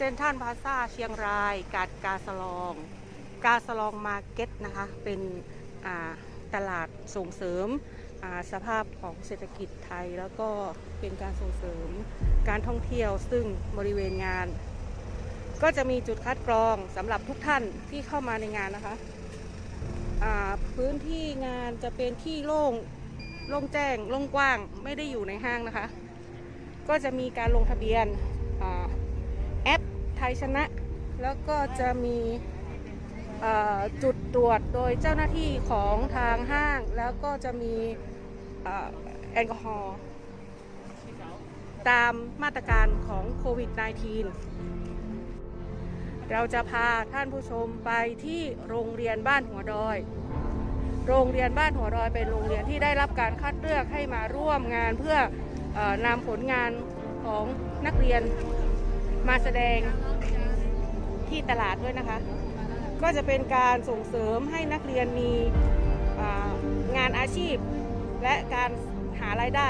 ซนทัลพาซาเชียงราย กาดกาสลอง กาสลองมาร์เก็ตนะคะ เป็นตลาดส่งเสริมสภาพของเศรษฐกิจไทย แล้วก็เป็นการส่งเสริมการท่องเที่ยวซึ่งบริเวณงาน ก็จะมีจุดคัดกรองสำหรับทุกท่านที่เข้ามาในงานนะคะพื้นที่งานจะเป็นที่โล่งโล่งแจ้งโล่งกว้างไม่ได้อยู่ในห้างนะคะ ก็จะมีการลงทะเบียน ไทยชนะ แล้วก็จะมีจุดตรวจโดยเจ้าหน้าที่ของทางห้าง แล้วก็จะมีอแอลกอฮอล์ตามมาตรการของโควิด -19 เราจะพาท่านผู้ชมไปที่โรงเรียนบ้านหัวดอย โรงเรียนบ้านหัวดอยเป็นโรงเรียนที่ได้รับการคัดเลือกให้มาร่วมงานเพื่ออนำผลงานของนักเรียน มาแสดงที่ตลาดด้วยนะคะ ก็จะเป็นการส่งเสริมให้นักเรียนมีงานอาชีพ และการหารายได้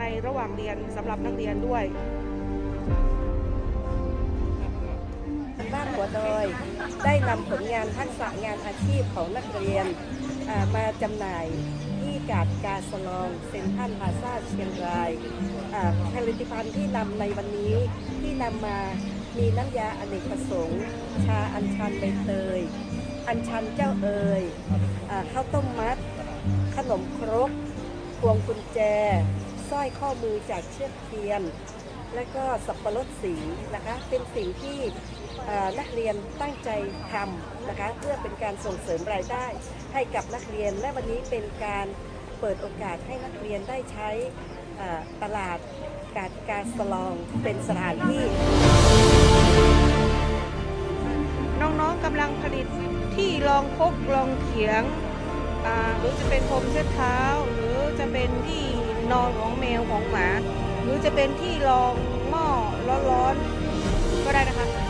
ในระหว่างเรียนสำหรับนักเรียนด้วยบ้านหัวดอยได้นำผลงานทักษะงานอาชีพของนักเรียนมาจำหน่าย กาดกาสลองเซ็นทรัลพาซาเชียงรายผลิตภัณฑ์ที่นำในวันนี้ที่นำมามีน้ำยาอเนกประสงค์ ชาอัญชันใบเตย อัญชันเจ้าเอ๋ยอข้าวต้มมัด ขนมครกพวงกุญแจสร้อยข้อมือจากเชือกเทียน และก็สับปะรดสีนะคะ เป็นสิ่งที่นักเรียนตั้งใจทำนะคะ เพื่อเป็นการส่งเสริมรายได้ให้กับนักเรียนและวันนี้เป็นการ เปิดโอกาสให้นักเรียนได้ใช้ตลาดกาดกาสลองเป็นสถานที่ น้องๆกำลังผลิตที่รองพกรองเขียงหรือจะเป็นพรมเช็ดเท้า หรือจะเป็นที่นอนของแมวของหมา หรือจะเป็นที่รองหม้อร้อนๆก็ได้นะคะ